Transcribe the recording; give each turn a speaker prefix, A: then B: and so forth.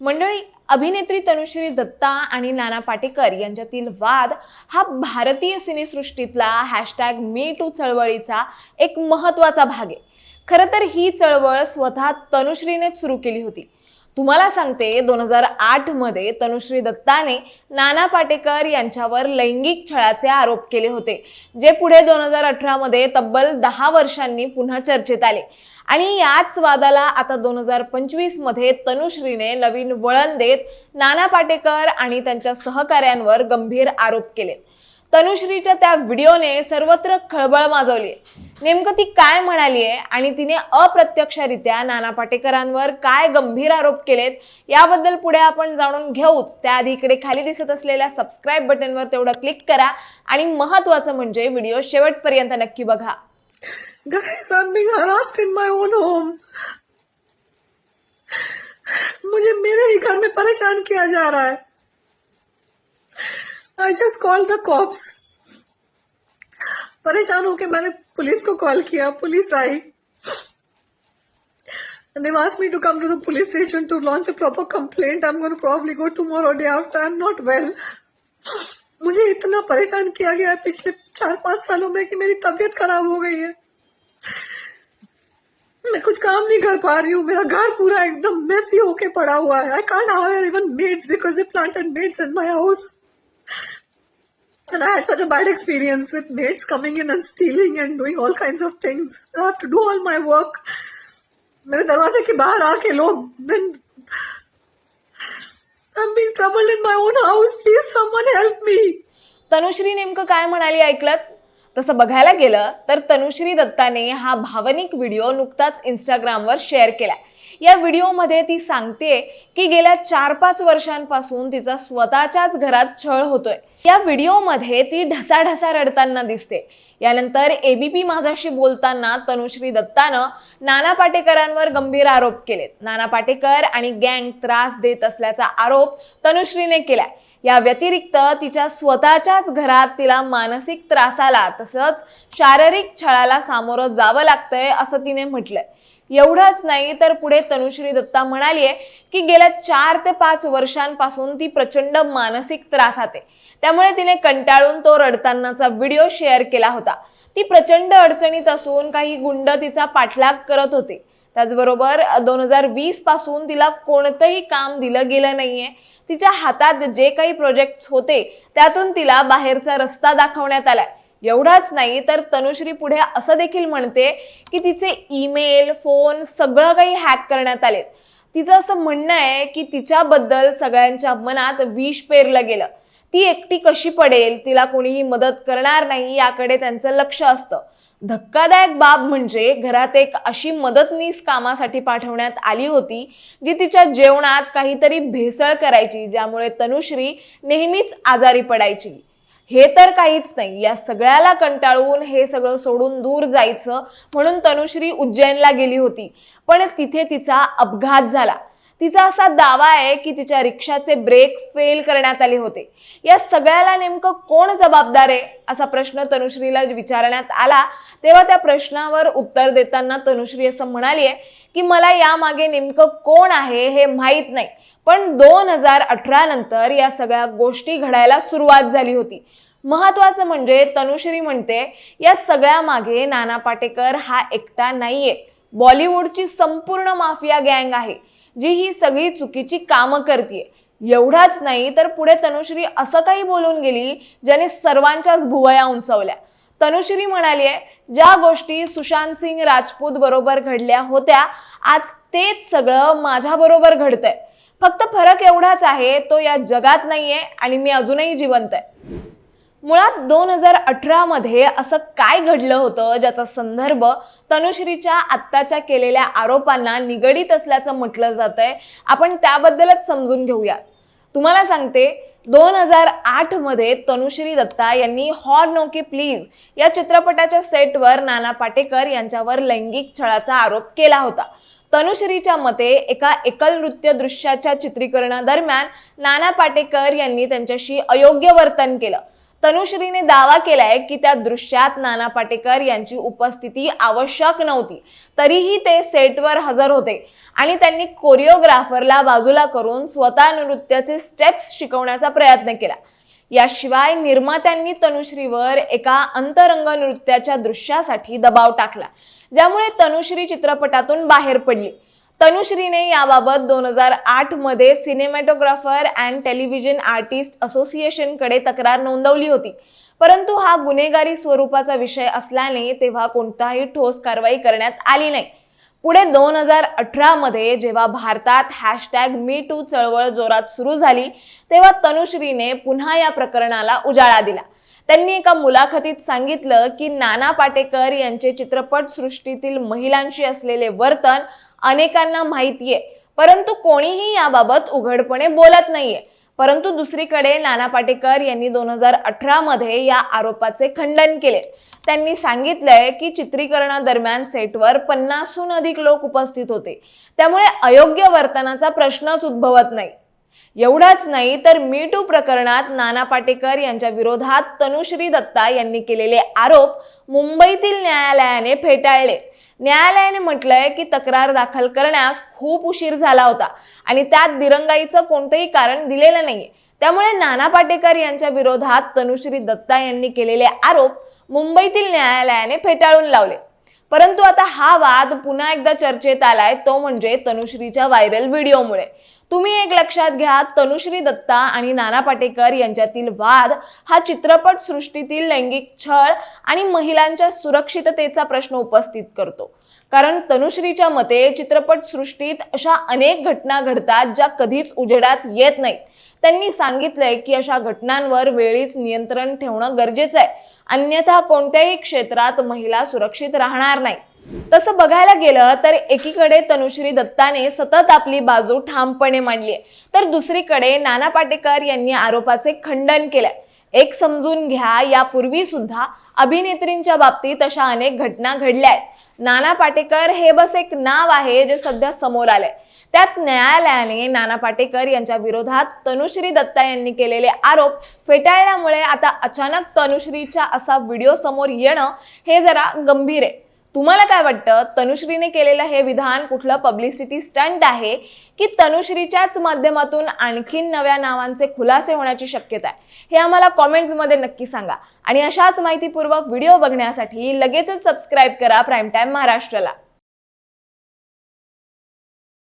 A: मंडळी अभिनेत्री तनुश्री दत्ता आणि नाना पाटेकर यांच्यातील वाद हा भारतीय सिनेसृष्टीतला हॅशटॅग मी टू चळवळीचा एक महत्त्वाचा भाग आहे. खरं तर ही चळवळ स्वतः तनुश्रीनेच सुरू केली होती. तुम्हाला सांगते दोन हजार आठमध्ये तनुश्री दत्ताने नाना पाटेकर यांच्यावर लैंगिक छळाचे आरोप केले होते जे पुढे दोन हजार अठरा मध्ये तब्बल दहा वर्षांनी पुन्हा चर्चेत आले. आणि याच वादाला आता दोन हजार पंचवीसमध्ये तनुश्रीने नवीन वळण देत नाना पाटेकर आणि त्यांच्या सहकाऱ्यांवर गंभीर आरोप केले. तनुश्रीच्या त्या व्हिडिओने सर्वत्र खळबळ माजवली नेमकं ती काय म्हणाली आहे आणि तिने अप्रत्यक्षरित्या नाना पाटेकरांवर काय गंभीर आरोप केलेत याबद्दल पुढे आपण जाणून घेऊच. त्याआधी इकडे खाली दिसत असलेल्या सबस्क्राईब बटनवर तेवढं क्लिक करा आणि महत्वाचं म्हणजे व्हिडिओ शेवटपर्यंत नक्की बघा.
B: Guys, I'm being harassed in my own home. मुझे मेरे ही घर में परेशान किया जा रहा है। I just call the cops परेशान होके मैंने पुलिस को कॉल किया, पुलिस आई And they've asked me to come to the police station to launch a proper complaint. I'm going to probably go tomorrow day after. I'm not well. मुझे इतना परेशान KIA गया है पिछले चार पाँच सालों में कि मेरी तबीयत खराब हो गई है मैं कुछ काम नहीं कर पा रही हूँ मेरा घर पूरा एकदम मेसी होके पड़ा हुआ है I can't hire even maids because they planted maids in my house And I had such a bad experience with maids coming in and stealing and doing all kinds of things. I have to do all my work. मेरे दरवाजे के बाहर आके लोग been I'm being troubled in my own house. Please someone help me.
A: Tanushree नेमकं काय म्हणाली ऐकलत तसं बघायला गेलं तर तनुश्री दत्ताने हा भावनिक व्हिडिओ नुकताच इंस्टाग्रामवर शेअर केला या व्हिडिओमध्ये ती सांगते की गेल्या चार पाच वर्षांपासून तिचा स्वतःच्याच घरात छळ होतोय. या व्हिडिओमध्ये ती ढसाढसा रडताना दिसते. यानंतर एबीपी माझाशी बोलताना तनुश्री दत्तानं नाना पाटेकरांवर गंभीर आरोप केलेत. नाना पाटेकर आणि गँग त्रास देत असल्याचा आरोप तनुश्रीने केलाय. या व्यतिरिक्त तिच्या स्वतःच्याच घरात तिला मानसिक त्रासाला तसंच शारीरिक छळाला सामोरं जावं लागतंय असं तिने म्हटलंय. एवढंच नाही तर पुढे तनुश्री दत्ता म्हणालीये की गेल्या चार ते पाच वर्षांपासून ती प्रचंड मानसिक त्रासात आहे. त्यामुळे तिने कंटाळून तो रडतानाचा व्हिडिओ शेअर केला होता. ती प्रचंड अडचणीत असून काही गुंड तिचा पाठलाग करत होते. त्याचबरोबर दोन हजार वीसपासून तिला कोणतंही काम दिलं गेलं नाहीये. तिच्या हातात जे काही प्रोजेक्ट होते त्यातून तिला बाहेरचा रस्ता दाखवण्यात आलाय. एवढाच नाही तर तनुश्री पुढे असं देखील म्हणते की तिचे ईमेल फोन सगळं काही हॅक करण्यात आलेत. तिचं असं म्हणणं आहे की तिच्याबद्दल सगळ्यांच्या मनात विष पेरलं गेलं. ती एकटी कशी पडेल तिला कोणीही मदत करणार नाही याकडे त्यांचं लक्ष असतं. धक्कादायक बाब म्हणजे घरात एक अशी मदतनीस कामासाठी पाठवण्यात आली होती जी तिच्या जेवणात काहीतरी भेसळ करायची ज्यामुळे तनुश्री नेहमीच आजारी पडायची. हे तर काहीच नाही या सगळ्याला कंटाळून हे सगळं सोडून दूर जायचं म्हणून तनुश्री उज्जैनला गेली होती. पण तिथे तिचा अपघात झाला. तिचा असा दावा आहे की तिच्या रिक्षाचे ब्रेक फेल करण्यात आले होते. या सगळ्याला नेमकं कोण जबाबदार आहे असा प्रश्न तनुश्रीला विचारण्यात आला. तेव्हा त्या प्रश्नावर उत्तर देताना तनुश्री असं म्हणाली आहे की मला यामागे नेमकं कोण आहे हे माहीत नाही. पण दोन हजार अठरा नंतर या सगळ्या गोष्टी घडायला सुरुवात झाली होती. महत्वाचं म्हणजे तनुश्री म्हणते या सगळ्या मागे नाना पाटेकर हा एकटा नाहीये. बॉलिवूडची संपूर्ण माफिया गँग आहे. जी ही सगळी चुकीची कामं करते एवढाच नाही तर पुढे तनुश्री असं काही बोलून गेली ज्याने सर्वांच्याच भुवया उंचवल्या. तनुश्री म्हणाली आहे ज्या गोष्टी सुशांत सिंग राजपूत बरोबर घडल्या होत्या आज तेच सगळं माझ्या बरोबर घडतंय. फक्त फरक एवढाच आहे तो या जगात नाहीये आणि मी अजूनही जिवंत आहे. मुळात दोन हजार अठरामध्ये असं काय घडलं होतं ज्याचा संदर्भ तनुश्रीच्या आत्ताच्या केलेल्या आरोपांना निगडीत असल्याचं म्हटलं जात आहे आपण त्याबद्दलच समजून घेऊयात. तुम्हाला सांगते दोन हजार आठमध्ये तनुश्री दत्ता यांनी हॉर नोके प्लीज या चित्रपटाच्या सेटवर नाना पाटेकर यांच्यावर लैंगिक छळाचा आरोप केला होता. तनुश्रीच्या मते एका एकल नृत्य दृश्याच्या चित्रीकरणादरम्यान नाना पाटेकर यांनी त्यांच्याशी अयोग्य वर्तन केलं. तनुश्रीने दावा केलाय की त्या दृश्यात नाना पाटेकर यांची उपस्थिती आवश्यक नव्हती. तरीही ते सेटवर हजर होते. आणि त्यांनी कोरिओग्राफरला बाजूला करून स्वतः नृत्याचे स्टेप्स शिकवण्याचा प्रयत्न केला. याशिवाय निर्मात्यांनी तनुश्रीवर एका अंतरंग नृत्याच्या दृश्यासाठी दबाव टाकला ज्यामुळे तनुश्री चित्रपटातून बाहेर पडली. तनुश्रीने याबाबत दोन हजार आठमध्ये सिनेमॅटोग्राफर अँड टेलिव्हिजन आर्टिस्ट असोसिएशनकडे तक्रार नोंदवली होती. परंतु हा गुन्हेगारी स्वरूपाचा विषय असल्याने तेव्हा कोणताही ठोस कारवाई करण्यात आली नाही. पुढे दोन हजार अठरामध्ये जेव्हा भारतात हॅशटॅग मी टू चळवळ जोरात सुरू झाली तेव्हा तनुश्रीने पुन्हा या प्रकरणाला उजाळा दिला. त्यांनी एका मुलाखतीत सांगितलं की नाना पाटेकर यांचे चित्रपट सृष्टीतील महिलांशी असलेले वर्तन अनेकांना माहिती आहे परंतु कोणीही याबाबत उघडपणे बोलत नाहीये. परंतु दुसरीकडे नाना पाटेकर यांनी दोन हजार अठरामध्ये या आरोपाचे खंडन केले. त्यांनी सांगितलंय की चित्रीकरणादरम्यान सेटवर पन्नासहून अधिक लोक उपस्थित होते. त्यामुळे अयोग्य वर्तनाचा प्रश्नच उद्भवत नाही. एवढाच नाही तर मी टू प्रकरणात नाना पाटेकर यांच्या विरोधात तनुश्री दत्ता यांनी केलेले आरोप मुंबईतील न्यायालयाने फेटाळले. न्यायालयाने म्हटलंय की तक्रार दाखल करण्यास खूप उशीर झाला होता आणि त्यात दिरंगाईचं कोणतंही कारण दिलेलं नाहीये. त्यामुळे नाना पाटेकर यांच्या विरोधात तनुश्री दत्ता यांनी केलेले आरोप मुंबईतील न्यायालयाने फेटाळून लावले. परंतु आता हा वाद पुन्हा एकदा चर्चेत आलाय तो म्हणजे तनुश्रीच्या व्हायरल व्हिडिओमुळे. तुम्ही एक लक्षात घ्या तनुश्री दत्ता आणि नाना पाटेकर यांच्यातील वाद हा चित्रपट सृष्टीतील लैंगिक छळ आणि महिलांच्या सुरक्षिततेचा प्रश्न उपस्थित करतो. कारण तनुश्रीच्या मते चित्रपट सृष्टीत अशा अनेक घटना घडतात ज्या कधीच उजेडात येत नाहीत. त्यांनी सांगितलंय की अशा घटनांवर वेळीच नियंत्रण ठेवणं गरजेचं आहे. अन्यथा कोणत्याही क्षेत्रात महिला सुरक्षित राहणार नाही. तसं बघायला गेलं तर एकीकडे तनुश्री दत्ताने सतत आपली बाजू ठामपणे मांडली आहे. तर दुसरीकडे नाना पाटेकर यांनी आरोपाचे खंडन केलंय. एक समजून घ्या यापूर्वी सुद्धा अभिनेत्रींच्या बाबतीत अशा अनेक घटना घडल्या आहेत. नाना पाटेकर हे बस एक नाव आहे जे सध्या समोर आलंय. त्यात न्यायालयाने नाना पाटेकर यांच्या विरोधात तनुश्री दत्ता यांनी केलेले आरोप फेटाळल्यामुळे आता अचानक तनुश्रीच्या असा व्हिडिओ समोर येणं हे जरा गंभीर आहे. तुम्हाला काय वाटतं? तनुश्रीने केलेलं हे विधान कुठलं पब्लिसिटी स्टंट आहे? की तनुश्रीच्याच माध्यमातून आणखीन नव्या नावांचे खुलासे होण्याची शक्यता आहे? हे आम्हाला कॉमेंट्समध्ये नक्की सांगा. आणि अशाच माहितीपूर्वक व्हिडिओ बघण्यासाठी लगेचच सबस्क्राईब करा प्राईम टाईम महाराष्ट्राला.